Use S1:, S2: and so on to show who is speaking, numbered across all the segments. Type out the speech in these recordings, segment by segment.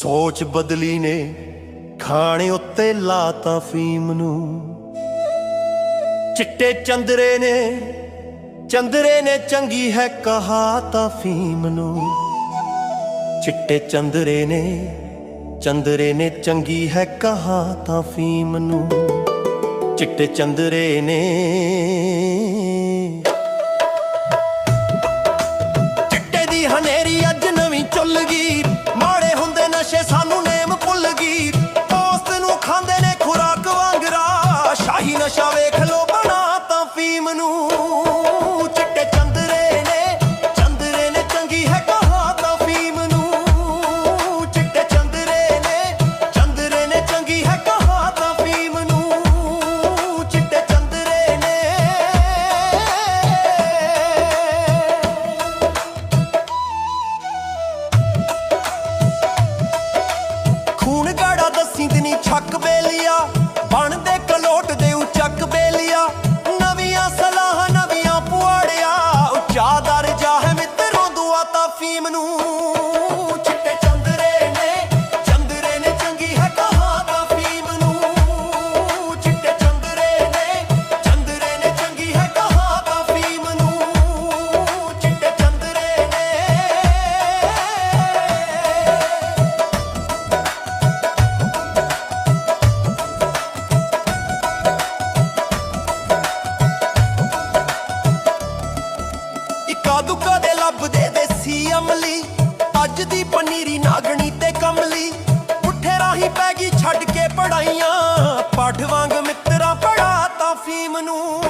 S1: ਸੋਚ ਬਦਲੀ ਨੇ ਖਾਣੇ ਉੱਤੇ ਲਾਤਾ ਫੀਮ ਨੂੰ। ਚਿੱਟੇ ਚੰਦਰੇ ਨੇ ਚੰਦਰੇ ਨੇ ਚੰਗੀ ਹੈ ਕਹਾ ਤਾਂ ਫੀਮ ਨੂੰ। ਚਿੱਟੇ ਚੰਦਰੇ ਨੇ ਚੰਦਰੇ ਨੇ ਚੰਗੀ ਹੈ ਕਹਾ ਤਾਂ ਫੀਮ ਨੂੰ। ਚਿੱਟੇ ਚੰਦਰੇ ਨੇ। ਚਿੱਟੇ ਦੀ ਹਨੇਰੀ ਅੱਜ ਨਵੀਂ ਚੁੱਲ ਗਈ। ਨਸ਼ਾ ਵੇਖ ਲੋ ਬਣਾ ਤਾਂ ਫੀਮ ਨੂੰ। ਚਿੱਟੇ ਚੰਦਰੇ ਨੇ ਚੰਦਰੇ ਨੇ ਚੰਗੀ ਹੈ ਕਹਾ ਤਾਂ ਫੀਮ ਨੂੰ। ਚਿੱਟੇ ਚੰਦਰੇ ਨੇ ਚੰਦਰੇ ਨੇ ਚੰਗੀ ਹੈ ਕਹਾ ਤਾਂ ਫੀਮ ਨੂੰ। ਚਿੱਟੇ ਚੰਦਰੇ ਨੇ। ਖੂਨ ਗਾੜਾ ਦੱਸੀ ਦਿਨੀ ਛੱਕ ਬੇਲੀਆ। ਲੱਭਦੇ ਦੇਸੀ ਅਮਲੀ। ਅੱਜ ਦੀ ਪਨੀਰੀ ਨਾਗਣੀ ਤੇ ਕਮਲੀ। ਪੁੱਠੇ ਰਾਹੀਂ ਪੈ ਗਈ ਛੱਡ ਕੇ ਪੜਾਈਆਂ। ਪੱਠ ਵਾਂਗ ਮਿੱਤਰਾਂ ਪੜਾ ਤਾਂ ਫੀਮ ਨੂੰ।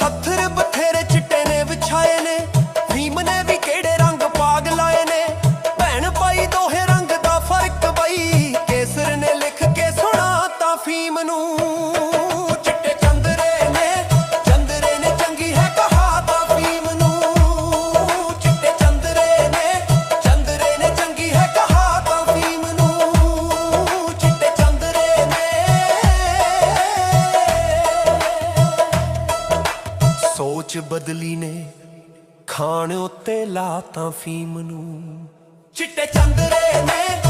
S1: ਸੱਥਰ ਬਥੇਰੇ ਚਿੱਟੇ ਨੇ, ਵਿਛਾਏ ਨੇ। ਭੀਮ ਨੇ ਵੀ ਕਿਹੜੇ ਰੰਗ ਪਾਗ ਲਾਏ ਨੇ? ਭੈਣ ਭਾਈ ਦੋਹੇ ਰੰਗ ਦਾ ਫ਼ਰਕ ਬਈ। ਕੇਸਰ ਨੇ ਲਿਖ ਕੇ ਸੁਣਾ ਤਾਂ ਫੀਮ ਨੂੰ। ਸੋਚ ਬਦਲੀ ਨੇ ਖਾਣ ਉੱਤੇ ਲਾ ਤਾਂ ਫੀਮ ਨੂੰ। ਚਿੱਟੇ ਚੰਦਰੇ ਨੇ